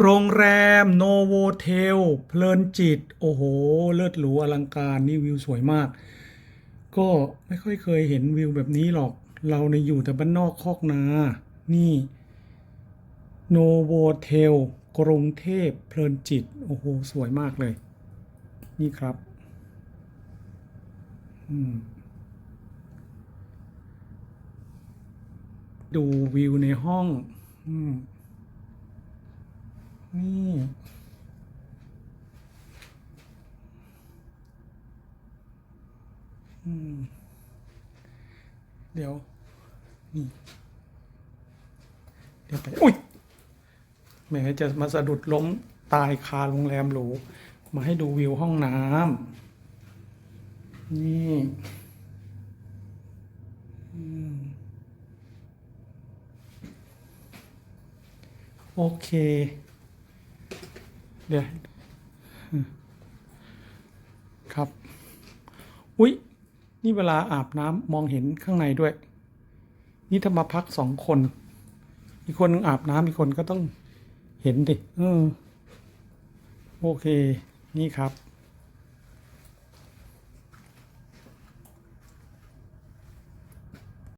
โรงแรมโนโวเทล เพลินจิต โอ้โห เลิศหรูอลังการ นี่วิวสวยมาก ก็ไม่ค่อยเคยเห็นวิวแบบนี้หรอก เราในอยู่แต่บ้านนอกคอกนา นี่โนโวเทล กรุงเทพเพลินจิต โอ้โห สวยมากเลย นี่ครับดูวิวในห้อง อืม นี่ เดี๋ยว นี่ เดี๋ยวไป อุ้ยแหมจะมาสะดุดล้มตายคาโรงแรมหรู มาให้ดูวิวห้องน้ำ นี่โอเค เดี๋ยวครับ อุ๊ย นี่เวลาอาบน้ำมองเห็นข้างในด้วย นี่ถ้ามาพักสองคน อีกคนนึงอาบน้ำอีกคนก็ต้องเห็นดิเออโอเค นี่ครับ